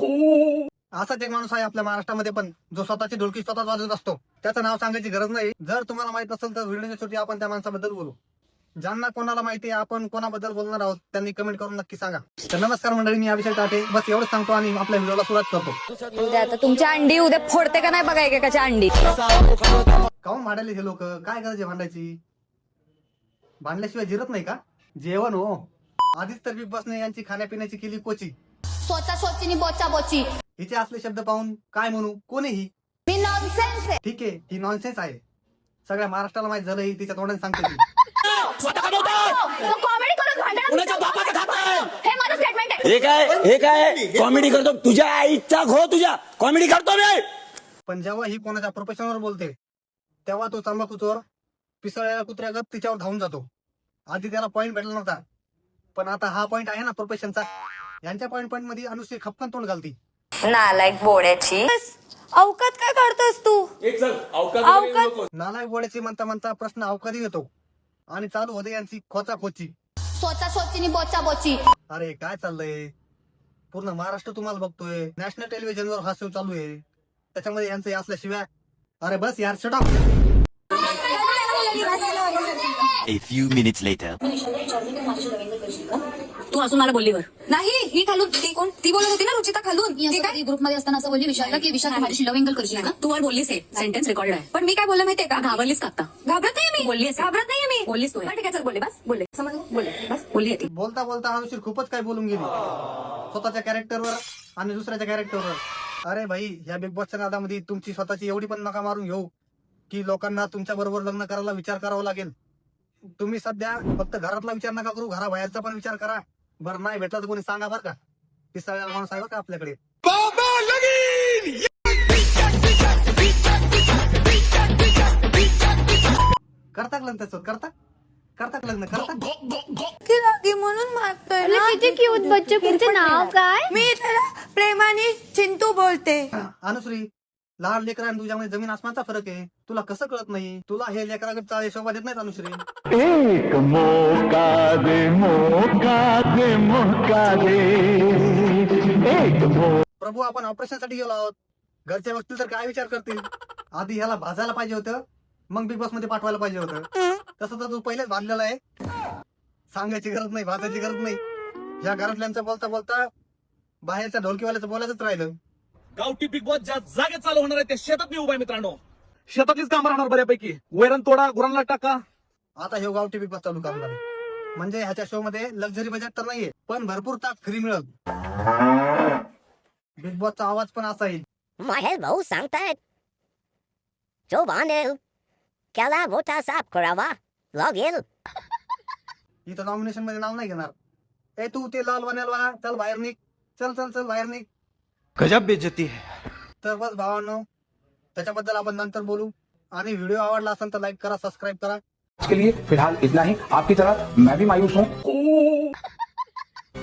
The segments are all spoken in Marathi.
असाच एक माणूस आहे आपल्या महाराष्ट्रामध्ये पण जो स्वतःची ढोलकी स्वतःच वाजवत असतो. त्याचं नाव सांगायची गरज नाही. जर तुम्हाला माहीत नसेल तर व्हिडिओच्या शेवटी आपण त्या माणसाबद्दल बोलू. ज्यांना कोणाला माहिती आहे आपण कोणाबद्दल बोलणार आहोत त्यांनी कमेंट करून नक्की सांगा. तर नमस्कार मंडळी मी अभिषेक टाटे. बस एवढंच सांगतो आणि आपल्या व्हिडिओला सुरुवात करतो. उद्या आता तुमच्या अंडी उद्या फोडते का नाही बघा एकेकाच्या अंडी? काऊन भांडायला हे लोक? काय गरज आहे भांडायची? भांडल्याशिवाय जिरत नाही का? जेवण हो. आधीच तर बिग बॉसने यांची खाण्यापिण्याची केली कोची. स्वतः सोचिनी बोचा बोची हिचे असले शब्द पाहून काय म्हणू? कोणीही मी नॉनसेन्स आहे. ठीक आहे ही नॉनसेन्स आहे. सगळ्या महाराष्ट्राला माहीत झालं ही तिच्या तोंडाने सांगते ती. कॉमेडी करून भांडण हे माझं स्टेटमेंट आहे. हे काय हे काय? कॉमेडी करतो. तुझ्या आईचा घो तुझ्या. कॉमेडी करतो मी. पण जेव्हा ही कोणाच्या प्रोफेशनवर बोलते तेव्हा तो तंबाखू चोर पिसळलेल्या कुत्र्यागत तिच्यावर धावून जातो. आधी त्याला पॉईंट भेटला नव्हता. पण आता हा पॉईंट आहे ना प्रोफेशनचा यांच्या पॉईंट पॉईंटमध्ये अनुश्री खपकन तोंड घालती. नालायक बोड्याची. अवकात काय काढतोस तू? अवकात नालायक गोड्याची म्हणता म्हणता प्रश्न अवकाळी येतो. आणि चालू होते यांची खोचा खोची स्वतः सोचिनी बोचा बोची अरे काय चाललंय? पूर्ण महाराष्ट्र तुम्हाला बघतोय. नॅशनल टेलिव्हिजनवर हा शो चालू आहे. त्याच्यामध्ये यांचं असल्याशिवाय अरे बस यार shut up A few minutes later. तू असून मला बोलली वर नाही ही खालून ती कोण? ती बोलत होती ना रुचिता खालून. ती काय ग्रुपमध्ये असताना असं बोलली विशालला की विशाल तू माझ्याशी लव एंगल करशील का तू वर बोललीस आहे सेंटेन्स रेकॉर्ड आहे. पण मी काय बोलले माहितीये का? घाबरलीस का आता? घाबरत नाही मी. बोललीस घाबरत नाही मी. बोललीस तू ठीक आहे चल बोलले बस बोलले. समजलं? बोलले बस बोलली आहे ती बोलता बोलता अनुश्री खूपच काय बोलून गेली. स्वतःच्या कॅरेक्टरवर आणि दुसऱ्याच्या कॅरेक्टरवर अरे भाई या बिग बॉसच्या नादामध्ये तुमची स्वतःची एवढी पण नका मारून घेऊ की लोकांना तुमच्या बरोबर लग्न करायला विचार करावा लागेल. तुम्ही सध्या फक्त घरातला विचार नका करू घराबाहेरचा पण विचार करा. बरं नाही भेटला तर कोणी सांगा बरं का? पिसाळ्याला माणूस आहे का आपल्याकडे? करता लग्न त्याचं? करता? करता का लग्न? करता? म्हणून मागतोय किती क्यूट बच्चे तुमचं नाव काय? मी त्याला प्रेमाने चिंतू बोलते. अनुश्री. लहान लेकर आणि तुझ्यामध्ये जमीन आसमानचा फरक आहे. तुला कसं कळत नाही? तुला हे लेकराकडचा शोभा देत नाहीत अनुश्री. एक मौका दे मौका दे मौका दे. एक मौका प्रभू आपण ऑपरेशनसाठी गेलो आहोत. घरचे बघतील तर काय विचार करतील? आधी ह्याला भाजायला पाहिजे होतं. मग बिग बॉसमध्ये पाठवायला पाहिजे होतं. तसं तर तू पहिलेच भाजलेला आहे. सांगायची गरज नाही भाजायची गरज नाही. या घरातल्यांचं बोलता बोलता बाहेरच्या ढोलकीवाल्याचं बोलायचंच राहिलं. गावठी बिग बॉस ज्या जागेत चालू होणार आहे त्या शेतात मी उभा आहे मित्रांनो. शेतातलीच काम राहणार बऱ्यापैकी. वैरण तोडा गुरांना टाका. आता हे गावठी बिग बॉस चालू करणार म्हणजे ह्याच्या शो मध्ये लक्झरी बजेट तर नाहीये पण भरपूर ताक फ्री मिळत बिग बॉसचा आवाज पण असा येईल. महेश भाऊ सांगतायत जो बांधेल त्याला मोठा साफ करावा लागेल इथं नॉमिनेशनमध्ये नाव नाही घेणार. ए तू ते लाल वाला चल बाहेर निघ. चल चल चल बाहेर निघ. गजब बेजती है। तर बस भावांनो त्याच्याबद्दल आपण नंतर बोलू. आणि व्हिडिओ आवडला असेल तर लाईक करा सबस्क्राईब करा. आज के लिए फ़िलहाल इतना ही. आपकी तरह मैं भी मायूस हूँ।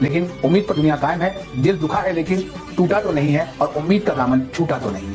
लेकिन उम्मीद पर दुनिया कायम है दिल दुखा है लेकिन टूटा तो नहीं है और उम्मीद का दामन छूटा तो नहीं है।